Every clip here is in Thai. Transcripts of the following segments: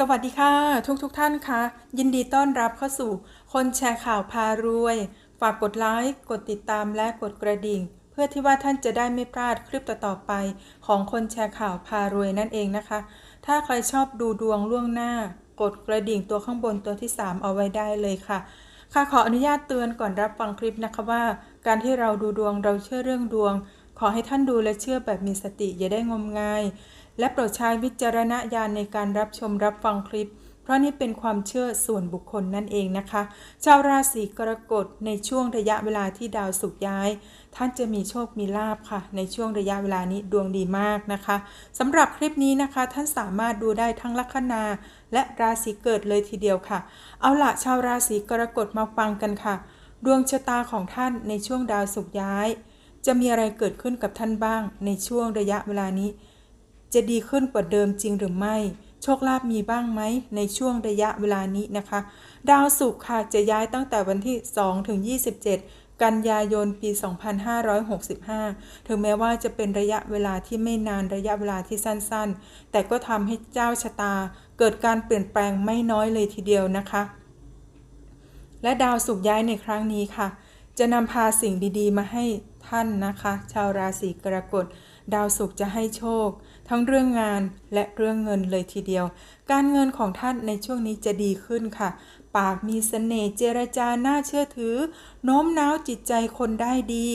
สวัสดีค่ะ ทุกทุกท่านคะยินดีต้อนรับเข้าสู่ คนแชร์ข่าวพารวย ฝากกดไลค์กดติดตามและกดกระดิ่ง เพื่อที่ว่าท่านจะได้ไม่พลาดคลิปต่อๆไป ของคนแชร์ข่าวพารวยนั่นเองนะคะ ถ้าใครชอบดูดวงล่วงหน้า กดกระดิ่งตัวข้างบนตัวที่ 3 เอาไว้ได้เลยค่ะ ค่ะขออนุญาตเตือนก่อนรับฟังคลิปนะคะว่า การที่เราดูดวงเราเชื่อเรื่องดวง ขอให้ท่านดูและเชื่อแบบมีสติอย่าได้งมงาย และโปรดใช้วิจารณญาณในการรับชมรับฟังคลิป เพราะนี่เป็นความเชื่อส่วนบุคคลนั่นเองนะคะ ชาวราศีกรกฎในช่วงระยะเวลาที่ดาวศุกย้าย ท่านจะมีโชคมีลาบค่ะ ในช่วงระยะเวลานี้ดวงดีมากนะคะสำหรับคลิปนี้นะคะ ท่านสามารถดูได้ทั้งลัคนาและราศีเกิดเลยทีเดียวค่ะ เอาละชาวราศีกรกฎมาฟังกันค่ะ ดวงชะตาของท่านในช่วงดาวศุกย้าย จะมีอะไรเกิดขึ้นกับท่านบ้าง ในช่วงระยะเวลานี้ จะดีขึ้นกว่าเดิมจริงหรือไม่ โชคลาภมีบ้างไหมในช่วงระยะเวลานี้นะคะ ดาวศุกร์ค่ะจะย้ายตั้งแต่วันที่ 2 ถึง 27กันยายนปี 2565 ถึงแม้ว่าจะเป็นระยะเวลาที่ไม่นานระยะเวลาที่สั้นๆ แต่ก็ทำให้เจ้าชะตา เกิดการเปลี่ยนแปลงไม่น้อยเลยทีเดียวนะคะ และดาวศุกร์ย้ายในครั้งนี้ค่ะ จะนำพาสิ่งดีๆ มาให้ท่านนะคะ ชาวราศีกรกฎ ดาวศุกร์จะให้โชค ทั้งเรื่องงานและเรื่องเงินเลยทีเดียว การเงินของท่านในช่วงนี้จะดีขึ้นค่ะ ปากมีเสน่ห์เจรจาน่าเชื่อถือ โน้มน้าวจิตใจคนได้ดี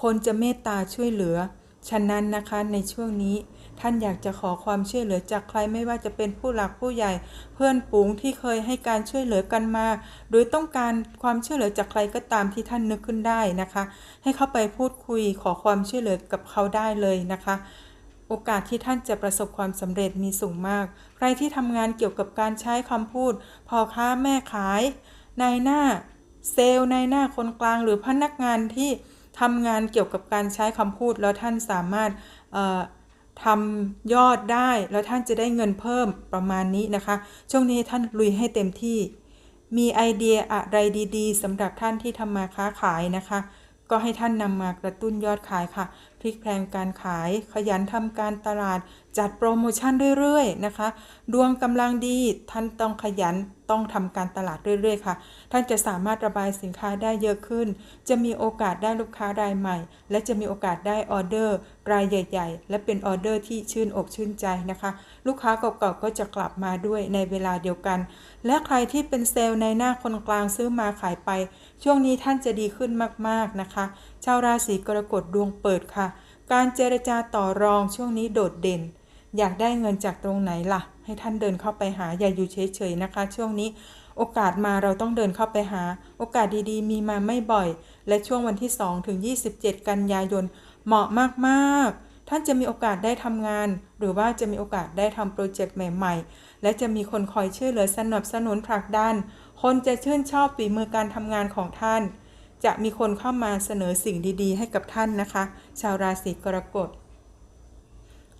คนจะเมตตาช่วยเหลือ ฉะนั้นนะคะในช่วงนี้ ท่านอยากจะขอความช่วยเหลือจากใครไม่ว่าจะเป็นผู้หลักผู้ใหญ่ เพื่อนฝูงที่เคยให้การช่วยเหลือกันมา หรือต้องการความช่วยเหลือจากใครก็ตามที่ท่านนึกขึ้นได้นะคะ ให้เข้าไปพูดคุยขอความช่วยเหลือกับเขาได้เลยนะคะโอกาสที่ท่านจะประสบความสำเร็จมีสูงมาก ใครที่ทำงานเกี่ยวกับการใช้คำพูดพ่อค้าแม่ขายนายหน้าเซลล์นายหน้าคนกลาง หรือพนักงานที่ทำงานเกี่ยวกับการใช้คำพูด แล้วท่านสามารถ ทำยอดได้แล้วท่านจะได้เงินเพิ่มประมาณนี้นะคะ ช่วงนี้ท่านลุยให้เต็มที่ มีไอเดียอะไรดีๆสำหรับท่านที่ทำมาค้าขายนะคะ ก็ให้ท่านนำมากระตุ้นยอดขายค่ะ พลิกแพลงการขาย ขยันทำการตลาด จัดโปรโมชั่นเรื่อยๆนะคะ ดวงกำลังดีท่านต้องขยันต้องทำการตลาดเรื่อยๆค่ะ ท่านจะสามารถระบายสินค้าได้เยอะขึ้น จะมีโอกาสได้ลูกค้ารายใหม่ และจะมีโอกาสได้ออเดอร์ รายใหญ่ๆ และเป็นออเดอร์ที่ชื่นอกชื่นใจนะคะ ลูกค้าเก่าๆก็จะกลับมาด้วยในเวลาเดียวกัน และใครที่เป็นเซลล์ในหน้าคนกลางซื้อมาขายไป ช่วงนี้ท่านจะดีขึ้นมากๆนะคะ ชาวราศีกรกฎดวงเปิดค่ะ การเจรจาต่อรองช่วงนี้โดดเด่น อยากได้เงินจากตรงไหนล่ะ ให้ท่านเดินเข้าไปหาอย่าอยู่เฉยๆนะคะ ช่วงนี้ โอกาสมาเราต้องเดินเข้าไปหา โอกาสดีๆ มีมาไม่บ่อย และช่วงวันที่2ถึง27 กันยายน เหมาะมากๆ ท่านจะมีโอกาสได้ทำงาน หรือว่าจะมีโอกาสได้ทำโปรเจกต์ใหม่ๆ และจะมีคนคอยช่วยเหลือสนับสนุนผลักดัน คนจะชื่นชอบฝีมือการทำงานของท่าน จะมีคนเข้ามาเสนอสิ่งดีๆ ให้กับท่านนะคะ ชาวราศีกรกฎ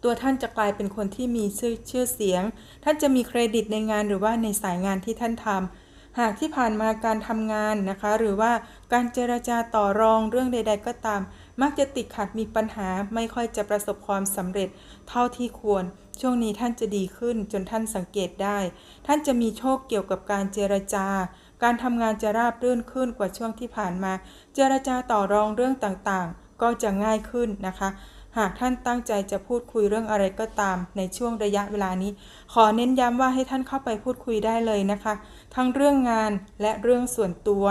ตัวท่านจะกลายเป็นคนที่มีชื่อชื่อเสียง ท่านจะมีเครดิตในงานหรือว่าในสายงานที่ท่านทำหากที่ผ่านมาการทำงานนะคะ หรือว่าการเจรจาต่อรองเรื่องใด ๆ ก็ตาม มักจะติดขัดมีปัญหาไม่ค่อยจะประสบความสำเร็จเท่าที่ควร ช่วงนี้ท่านจะดีขึ้นจนท่านสังเกตได้ ท่านจะมีโชคเกี่ยวกับการเจรจาการทำงานจะราบรื่นขึ้นกว่าช่วงที่ผ่านมา เจรจาต่อรองเรื่องต่างๆ ก็จะง่ายขึ้นนะคะ หากท่านตั้งใจจะพูดคุยเรื่องอะไรก็ตาม ในช่วงระยะเวลานี้ ขอเน้นย้ำว่าให้ท่านเข้าไปพูดคุยได้เลยนะคะ ทั้งเรื่องงานและเรื่องส่วนตัว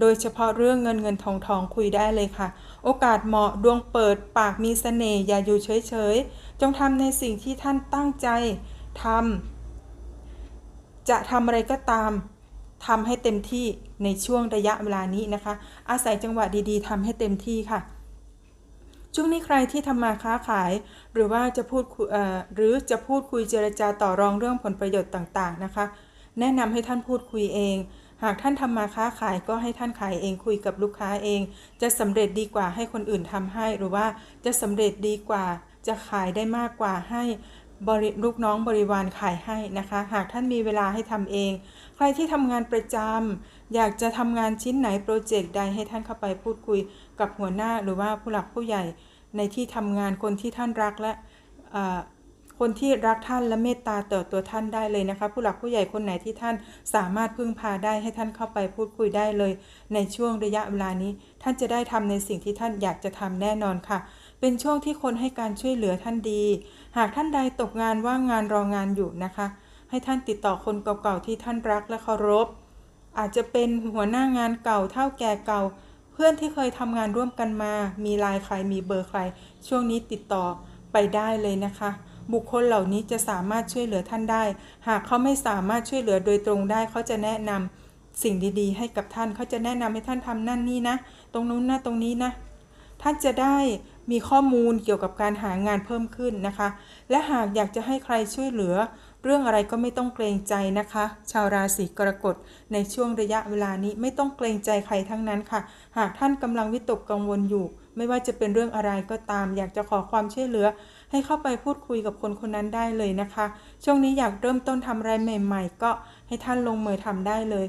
โดยเฉพาะเรื่องเงินเงินทองทองคุยได้เลยค่ะ โอกาสเหมาะดวงเปิดปากมีเสน่ห์อย่าอยู่เฉยๆ จงทำในสิ่งที่ท่านตั้งใจทำจะทำอะไรก็ตามทำให้เต็มที่ในช่วงระยะเวลานี้นะคะ อาศัยจังหวะดีๆทำให้เต็มที่ค่ะ ช่วงนี้ใครที่ทำมาค้าขาย หรือว่าจะพูดคุยหรือจะพูดคุยเจรจาต่อรองเรื่องผลประโยชน์ต่างๆนะคะ แนะนำให้ท่านพูดคุยเอง หากท่านทำมาค้าขายก็ให้ท่านขายเองคุยกับลูกค้าเอง จะสำเร็จดีกว่าให้คนอื่นทำให้ หรือว่าจะสำเร็จดีกว่าจะขายได้มากกว่าให้ บริลูกน้องบริวารขายให้นะคะ หากท่านมีเวลาให้ทำเอง ใครที่ทำงานประจำอยากจะทำงานชิ้นไหนโปรเจกต์ใดให้ท่านเข้าไปพูดคุยกับหัวหน้าหรือว่าผู้หลักผู้ใหญ่ในที่ทำงานคนที่ท่านรักและคนที่รักท่านและเมตตาต่อตัวท่านได้เลยนะคะ ผู้หลักผู้ใหญ่คนไหนที่ท่านสามารถพึ่งพาได้ให้ท่านเข้าไปพูดคุยได้เลย ในช่วงระยะเวลานี้ ท่านจะได้ทำในสิ่งที่ท่านอยากจะทำแน่นอนค่ะ เป็นช่วงที่คนให้การช่วยเหลือท่านดี หากท่านใดตกงานว่างงานรองงานอยู่นะคะ ให้ท่านติดต่อคนเก่าๆที่ท่านรักและเคารพ อาจจะเป็นหัวหน้างานเก่าเท่าแก่เก่า เพื่อนที่เคยทำงานร่วมกันมา มีไลน์ใครมีเบอร์ใคร ช่วงนี้ติดต่อไปได้เลยนะคะ บุคคลเหล่านี้จะสามารถช่วยเหลือท่านได้ หากเขาไม่สามารถช่วยเหลือโดยตรงได้เขาจะแนะนำสิ่งดีๆ ให้กับท่านเขาจะแนะนำให้ท่านทำนั่นนี่นะ ตรงนู้นนะตรงนี้นะ ท่านจะได้ มีข้อมูลเกี่ยวกับการหางานเพิ่มขึ้นนะคะ และหากอยากจะให้ใครช่วยเหลือ เรื่องอะไรก็ไม่ต้องเกรงใจนะคะ ชาวราศีกรกฎในช่วงระยะเวลานี้ไม่ต้องเกรงใจใครทั้งนั้นค่ะ หากท่านกำลังวิตกกังวลอยู่ ไม่ว่าจะเป็นเรื่องอะไรก็ตาม อยากจะขอความช่วยเหลือ ให้เข้าไปพูดคุยกับคนคนนั้นได้เลยนะคะ ช่วงนี้อยากเริ่มต้นทำอะไรใหม่ ๆ ก็ให้ท่านลงมือทำได้เลย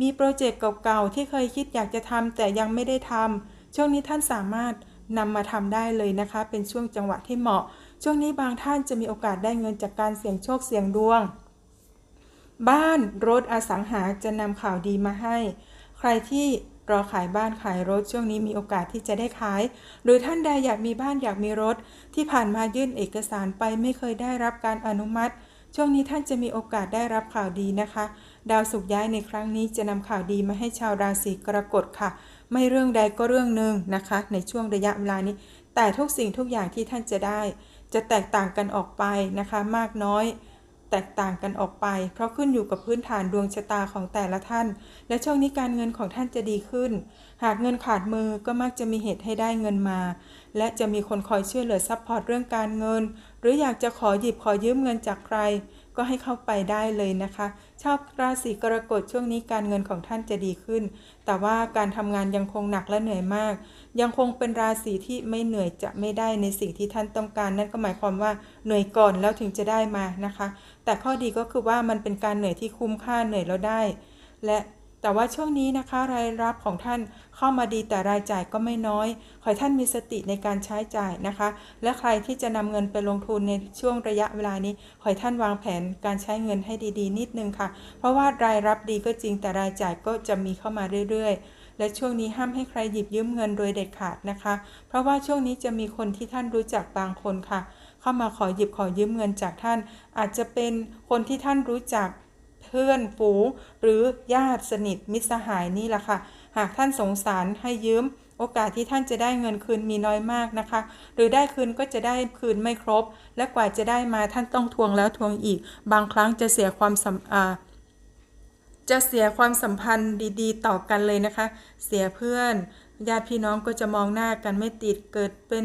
มีโปรเจกต์เก่าๆที่เคยคิดอยากจะทำแต่ยังไม่ได้ทำช่วงนี้ท่านสามารถ นำมาทำได้เลยนะคะ เป็นช่วงจังหวะที่เหมาะ ช่วงนี้บางท่านจะมีโอกาสได้เงินจากการเสี่ยงโชคเสี่ยงดวง บ้านรถอสังหาจะนำข่าวดีมาให้ ใครที่รอขายบ้านขายรถช่วงนี้มีโอกาสที่จะได้ขาย หรือท่านใดอยากมีบ้านอยากมีรถ ที่ผ่านมายื่นเอกสารไปไม่เคยได้รับการอนุมัติ ช่วงนี้ท่านจะมีโอกาสได้รับข่าวดีนะคะ ดาวสุกย้ายในครั้งนี้จะนำข่าวดีมาให้ชาวราศีกรกฎค่ะ ไม่เรื่องใดก็เรื่องหนึ่งนะคะ ในช่วงระยะเวลานี้ แต่ทุกสิ่งทุกอย่างที่ท่านจะได้ จะแตกต่างกันออกไปนะคะ มากน้อย แตกต่างกันออกไป เพราะขึ้นอยู่กับพื้นฐานดวงชะตาของแต่ละท่าน และช่วงนี้การเงินของท่านจะดีขึ้น หากเงินขาดมือก็มักจะมีเหตุให้ได้เงินมา และจะมีคนคอยช่วยเหลือซัพพอร์ตเรื่องการเงิน หรืออยากจะขอหยิบขอยืมเงินจากใคร ก็ให้เข้าไปได้เลยนะคะ ชาวราศีกรกฎช่วงนี้การเงินของท่านจะดีขึ้น แต่ว่าการทำงานยังคงหนักและเหนื่อยมาก ยังคงเป็นราศีที่ไม่เหนื่อยจะไม่ได้ในสิ่งที่ท่านต้องการ นั่นก็หมายความว่าเหนื่อยก่อนแล้วถึงจะได้มานะคะ แต่ข้อดีก็คือว่ามันเป็นการเหนื่อยที่คุ้มค่าเหนื่อยแล้วได้ และ แต่ว่าช่วงนี้นะคะรายรับของท่านเข้ามาดีแต่รายจ่ายก็ไม่น้อย ขอให้ท่านมีสติในการใช้จ่ายนะคะ และใครที่จะนำเงินไปลงทุนในช่วงระยะเวลานี้ ขอให้ท่านวางแผนการใช้เงินให้ดีๆ นิดนึงค่ะ เพราะว่ารายรับดีก็จริงแต่รายจ่ายก็จะมีเข้ามาเรื่อยๆและช่วงนี้ห้ามให้ใครหยิบยืมเงินโดยเด็ดขาดนะคะ เพราะว่าช่วงนี้จะมีคนที่ท่านรู้จักบางคนค่ะ เข้ามาขอหยิบขอยืมเงินจากท่าน อาจจะเป็นคนที่ท่านรู้จัก เพื่อนฝูงหรือญาติสนิทมิตรสหายนี่แหละค่ะ หากท่านสงสารให้ยืม โอกาสที่ท่านจะได้เงินคืนมีน้อยมากนะคะ หรือได้คืนก็จะได้คืนไม่ครบ และกว่าจะได้มาท่านต้องทวงแล้วทวงอีก บางครั้งจะเสียความสัมจะเสียความสัมพันธ์ดี ๆ ต่อกันเลยนะคะ เสียเพื่อน ญาติพี่น้องก็จะมองหน้ากันไม่ติดเกิดเป็น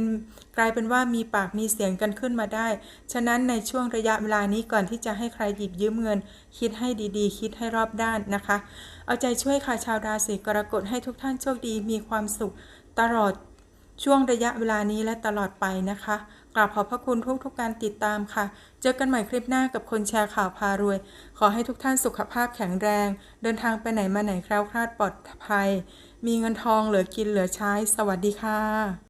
กลายเป็นว่ามีปากมีเสียงกันขึ้นมาได้ ฉะนั้นในช่วงระยะเวลานี้ก่อนที่จะให้ใครหยิบยืมเงิน คิดให้ดีๆ คิดให้รอบด้านนะคะ เอาใจช่วยค่ะชาวราศีกรกฎให้ทุกท่านโชคดีมีความสุขตลอด ช่วงระยะเวลานี้และตลอดไปนะคะ กราบขอบพระคุณทุกทุกๆการติดตามค่ะ เจอกันใหม่คลิปหน้ากับคนแชร์ข่าวพารวย ขอให้ทุกท่านสุขภาพแข็งแรง เดินทางไปไหนมาไหนแคล้วคลาดปลอดภัย มีเงินทองเหลือกินเหลือใช้ สวัสดีค่ะ